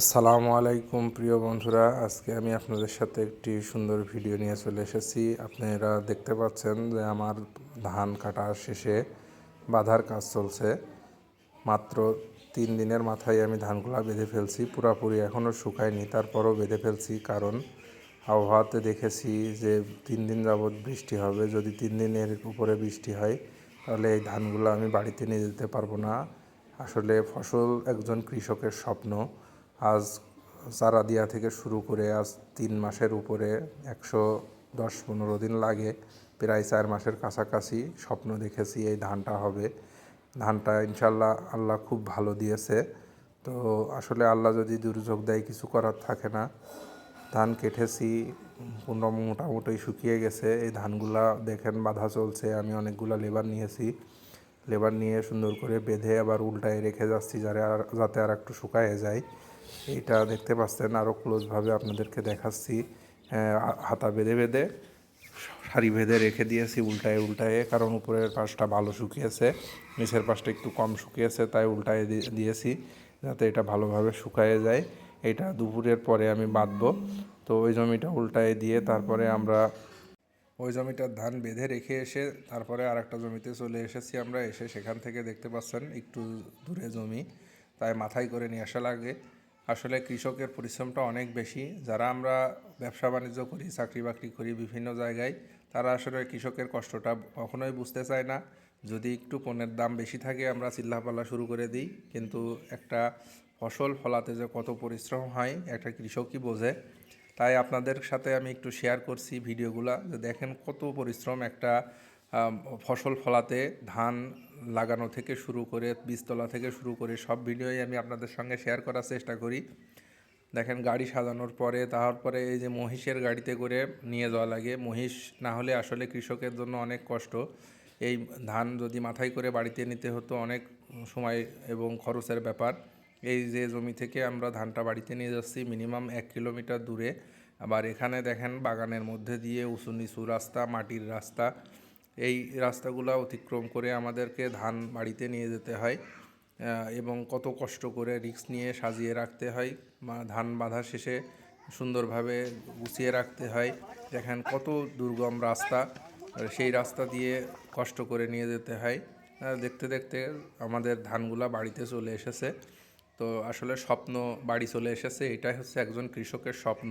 আসসালামু আলাইকুম, প্রিয় বন্ধুরা। আজকে আমি আপনাদের সাথে একটি সুন্দর ভিডিও নিয়ে চলে এসেছি। আপনারা দেখতে পাচ্ছেন যে আমার ধান কাটা শেষে বাঁধার কাজ চলছে। মাত্র তিন দিনের মাথায় আমি ধানগুলা বেঁধে ফেলছি, পুরাপুরি এখনও শুকায়নি। তারপরও বেঁধে ফেলছি, কারণ আবহাওয়াতে দেখেছি যে তিন দিন যাবৎ বৃষ্টি হবে। যদি তিন দিনের উপরে বৃষ্টি হয়, তাহলে এই ধানগুলো আমি বাড়িতে নিয়ে যেতে পারব না। আসলে ফসল একজন কৃষকের স্বপ্ন। আজ চারা দিয়া থেকে শুরু করে আজ তিন মাসের উপরে একশো দশ পনেরো দিন লাগে। প্রায় চার মাসের কাছাকাছি স্বপ্ন দেখেছি এই ধানটা হবে। ধানটা ইনশাল্লাহ আল্লাহ খুব ভালো দিয়েছে। তো আসলে আল্লাহ যদি দুর্যোগ দেয় কিছু করার থাকে না। ধান কেটেছি কোনো মোটামুটি শুকিয়ে গেছে। এই ধানগুলা দেখেন বাধা চলছে, আমি অনেকগুলা লেবার নিয়েছি। লেবার নিয়ে সুন্দর করে বেঁধে আবার উল্টায় রেখে যাচ্ছি যাতে আর যাতে আর একটু শুকায় যায়। এটা দেখতে পাচ্ছেন আরও ক্লোজভাবে আপনাদেরকে দেখাচ্ছি। হাতা বেঁধে বেঁধে সারি বেঁধে রেখে দিয়েছি উল্টায় উল্টায়ে, কারণ উপরের পাশটা ভালো শুকিয়েছে, নিচের পাশটা একটু কম শুকিয়েছে, তাই উল্টায় দিয়েছি, যাতে এটা ভালোভাবে শুকায়ে যায়। এটা দুপুরের পরে আমি বাঁধবো, তো ওই জমিটা উল্টায় দিয়ে তারপরে আমরা ওই জমিটার ধান বেঁধে রেখে এসে তারপরে আর একটা জমিতে চলে এসেছি আমরা, এসে সেখান থেকে দেখতে পাচ্ছেন একটু দূরে জমি, তাই মাথায় করে নিয়ে আসা লাগে। আসলে কৃষকের পরিশ্রমটা অনেক বেশি। যারা আমরা ব্যবসা বাণিজ্য করি, চাকরি বাকরি করি বিভিন্ন জায়গায়, তারা আসলে কৃষকের কষ্টটা কখনোই বুঝতে চায় না। যদি একটু পণ্যের দাম বেশি থাকে, আমরা চিল্লাপাল্লা শুরু করে দিই। কিন্তু একটা ফসল ফলাতে যে কত পরিশ্রম হয়, একটা কৃষকই বোঝে। তাই আপনাদের সাথে আমি একটু শেয়ার করছি ভিডিওগুলো, যে দেখেন কত পরিশ্রম একটা ফসল ফলাতে, ধান লাগানো থেকে শুরু করে, বীজতলা থেকে শুরু করে সব ভিডিওই আমি আপনাদের সঙ্গে শেয়ার করার চেষ্টা করি। দেখেন গাড়ি সাজানোর পরে, তারপরে এই যে মহিষের গাড়িতে করে নিয়ে যাওয়া লাগে। মহিষ না হলে আসলে কৃষকের জন্য অনেক কষ্ট। এই ধান যদি মাথায় করে বাড়িতে নিতে হতো অনেক সময় এবং খরচের ব্যাপার। এই যে জমি থেকে আমরা ধানটা বাড়িতে নিয়ে যাচ্ছি, মিনিমাম এক কিলোমিটার দূরে। আবার এখানে দেখেন বাগানের মধ্যে দিয়ে উঁচু নিচু রাস্তা, মাটির রাস্তা। এই রাস্তাগুলো অতিক্রম করে আমাদেরকে ধান বাড়িতে নিয়ে যেতে হয় এবং কত কষ্ট করে রিক্স নিয়ে সাজিয়ে রাখতে হয় ধান বাঁধা শেষে সুন্দরভাবে গুছিয়ে রাখতে হয়, দেখেন কত দুর্গম রাস্তা সেই রাস্তা দিয়ে কষ্ট করে নিয়ে যেতে হয়। দেখতে দেখতে আমাদের ধানগুলা বাড়িতে চলে এসেছে। তো আসলে স্বপ্ন বাড়ি চলে এসেছে, এটাই হচ্ছে একজন কৃষকের স্বপ্ন।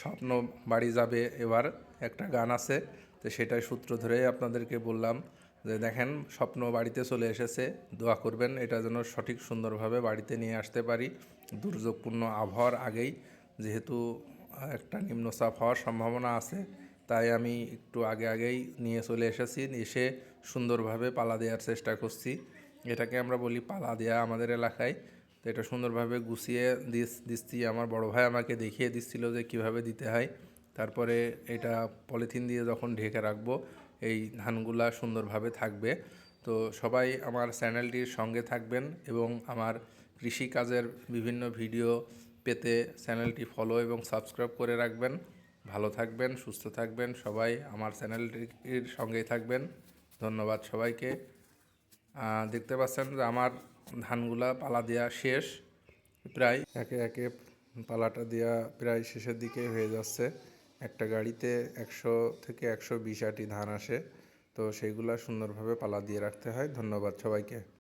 স্বপ্ন বাড়ি যাবে এবার একটা গান আছে, তো সেটাই সূত্র ধরেই আপনাদেরকে বললাম যে দেখেন স্বপ্ন বাড়িতে চলে এসেছে, দোয়া করবেন এটা যেন সঠিক সুন্দরভাবে বাড়িতে নিয়ে আসতে পারি। দুর্যোগপূর্ণ আবহাওয়ার আগেই যেহেতু একটা নিম্নচাপ হওয়ার সম্ভাবনা আছে, তাই আমি একটু আগে আগেই নিয়ে চলে এসেছি, এসে সুন্দরভাবে পালা দেওয়ার চেষ্টা করছি। এটাকে আমরা বলি পালা দেওয়া আমাদের এলাকায়। তো এটা সুন্দরভাবে গুছিয়ে দিস, দিচ্ছি। আমার বড় ভাই আমাকে দেখিয়ে দিচ্ছিল যে কীভাবে দিতে হয়। তারপরে এটা পলিথিন দিয়ে যখন ঢেকে রাখব, এই ধানগুলা সুন্দরভাবে থাকবে। তো সবাই আমার চ্যানেলটির সঙ্গে থাকবেন এবং আমার কৃষিকাজের বিভিন্ন ভিডিও পেতে চ্যানেলটি ফলো এবং সাবস্ক্রাইব করে রাখবেন। ভালো থাকবেন, সুস্থ থাকবেন সবাই। আমার চ্যানেলটির সঙ্গেই থাকবেন। ধন্যবাদ সবাইকে। দেখতে পাচ্ছেন যে আমার ধানগুলা পালা দেওয়া শেষ, প্রায় একে একে পালাটা দেওয়া প্রায় শেষের দিকে হয়ে যাচ্ছে। একটা গাড়িতে একশো থেকে একশো বিশ আটি ধান আসে, তো সেইগুলা সুন্দরভাবে পালা দিয়ে রাখতে হয়। ধন্যবাদ সবাইকে।